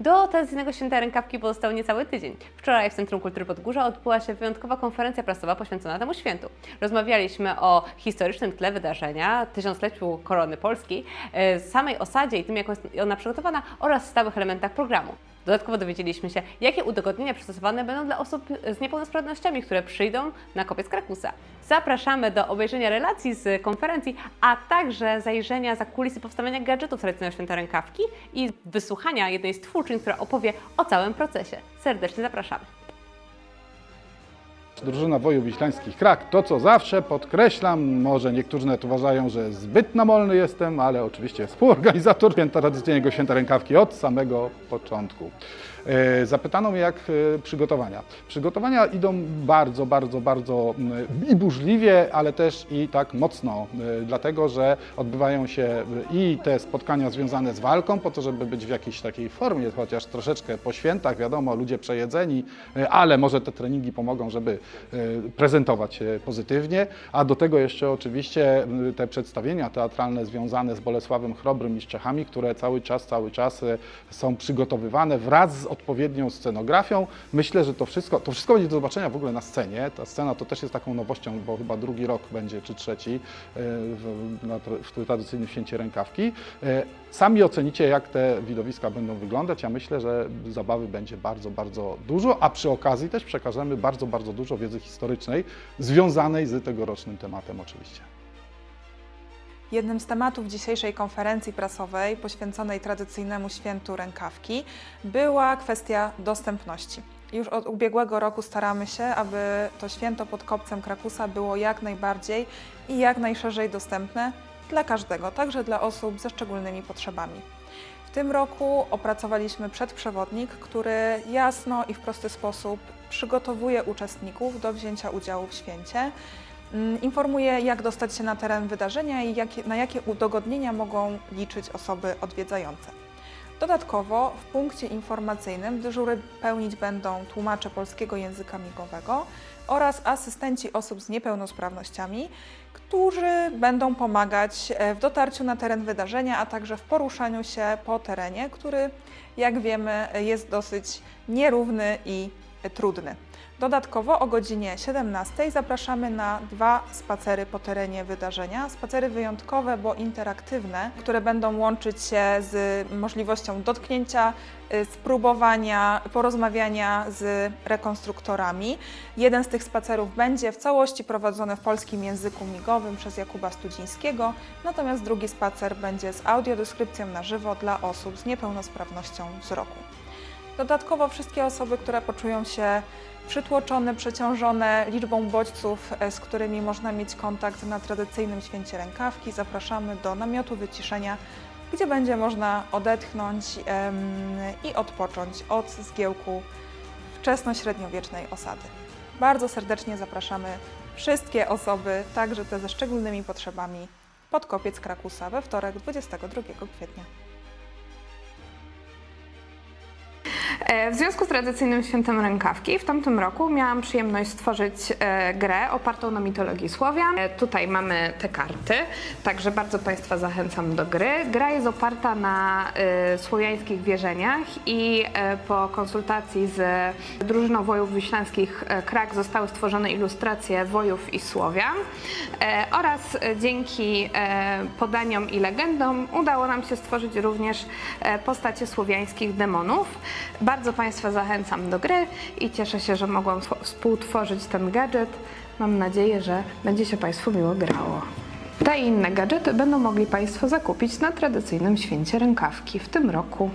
Do tradycyjnego święta rękawki pozostał niecały tydzień. Wczoraj w Centrum Kultury Podgórza odbyła się wyjątkowa konferencja prasowa poświęcona temu świętu. Rozmawialiśmy o historycznym tle wydarzenia, tysiącleciu korony polskiej, e, samej osadzie i tym, jak jest ona przygotowana oraz stałych elementach programu. Dodatkowo dowiedzieliśmy się, jakie udogodnienia przystosowane będą dla osób z niepełnosprawnościami, które przyjdą na kopiec Krakusa. Zapraszamy do obejrzenia relacji z konferencji, a także zajrzenia za kulisy powstawania gadżetów tradycyjnego święta rękawki i wysłuchania jednej z twórczyń, która opowie o całym procesie. Serdecznie zapraszamy. Drużyna Wojów Wiślańskich Krak, to co zawsze podkreślam, może niektórzy nawet uważają, że zbyt namolny jestem, ale oczywiście współorganizator święta tradycyjnego święta rękawki od samego początku. E, Zapytano mnie jak e, przygotowania. Przygotowania idą bardzo, bardzo, bardzo i burzliwie, ale też i tak mocno, e, dlatego że odbywają się i te spotkania związane z walką, po to, żeby być w jakiejś takiej formie, chociaż troszeczkę po świętach, wiadomo, ludzie przejedzeni, ale może te treningi pomogą, żeby prezentować się pozytywnie, a do tego jeszcze oczywiście te przedstawienia teatralne związane z Bolesławem Chrobrym i z Czechami, które cały czas, cały czas są przygotowywane wraz z odpowiednią scenografią. Myślę, że to wszystko, to wszystko będzie do zobaczenia w ogóle na scenie. Ta scena to też jest taką nowością, bo chyba drugi rok będzie, czy trzeci e, w, na, w tradycyjnym święcie rękawki. E, Sami ocenicie, jak te widowiska będą wyglądać. Ja myślę, że zabawy będzie bardzo, bardzo dużo, a przy okazji też przekażemy bardzo, bardzo dużo wiedzy historycznej związanej z tegorocznym tematem oczywiście. Jednym z tematów dzisiejszej konferencji prasowej poświęconej tradycyjnemu świętu rękawki była kwestia dostępności. Już od ubiegłego roku staramy się, aby to święto pod kopcem Krakusa było jak najbardziej i jak najszerzej dostępne dla każdego, także dla osób ze szczególnymi potrzebami. W tym roku opracowaliśmy przedprzewodnik, który jasno i w prosty sposób przygotowuje uczestników do wzięcia udziału w święcie. Mm, Informuje, jak dostać się na teren wydarzenia i jakie, na jakie udogodnienia mogą liczyć osoby odwiedzające. Dodatkowo w punkcie informacyjnym dyżury pełnić będą tłumacze polskiego języka migowego oraz asystenci osób z niepełnosprawnościami, którzy będą pomagać e, w dotarciu na teren wydarzenia, a także w poruszaniu się po terenie, który, jak wiemy, jest dosyć nierówny i trudny. Dodatkowo o godzinie 17 zapraszamy na dwa spacery po terenie wydarzenia. Spacery wyjątkowe, bo interaktywne, które będą łączyć się z możliwością dotknięcia, y, spróbowania, porozmawiania z rekonstruktorami. Jeden z tych spacerów będzie w całości prowadzony w polskim języku migowym przez Jakuba Studzińskiego, natomiast drugi spacer będzie z audiodeskrypcją na żywo dla osób z niepełnosprawnością wzroku. Dodatkowo wszystkie osoby, które poczują się przytłoczone, przeciążone liczbą bodźców, e, z którymi można mieć kontakt na tradycyjnym święcie rękawki, zapraszamy do namiotu wyciszenia, gdzie będzie można odetchnąć i odpocząć od zgiełku wczesno-średniowiecznej osady. Bardzo serdecznie zapraszamy wszystkie osoby, także te ze szczególnymi potrzebami, pod kopiec Krakusa we wtorek 22 kwietnia. W związku z tradycyjnym świętem rękawki w tamtym roku miałam przyjemność stworzyć e, grę opartą na mitologii Słowian. E, Tutaj mamy te karty, także bardzo Państwa zachęcam do gry. Gra jest oparta na e, słowiańskich wierzeniach i e, po konsultacji z drużyną wojów wiślańskich e, Krak zostały stworzone ilustracje wojów i Słowian e, oraz e, dzięki e, podaniom i legendom udało nam się stworzyć również e, postacie słowiańskich demonów. Bardzo Państwa zachęcam do gry i cieszę się, że mogłam współtworzyć ten gadżet. Mam nadzieję, że będzie się Państwu miło grało. Te i inne gadżety będą mogli Państwo zakupić na tradycyjnym święcie rękawki w tym roku.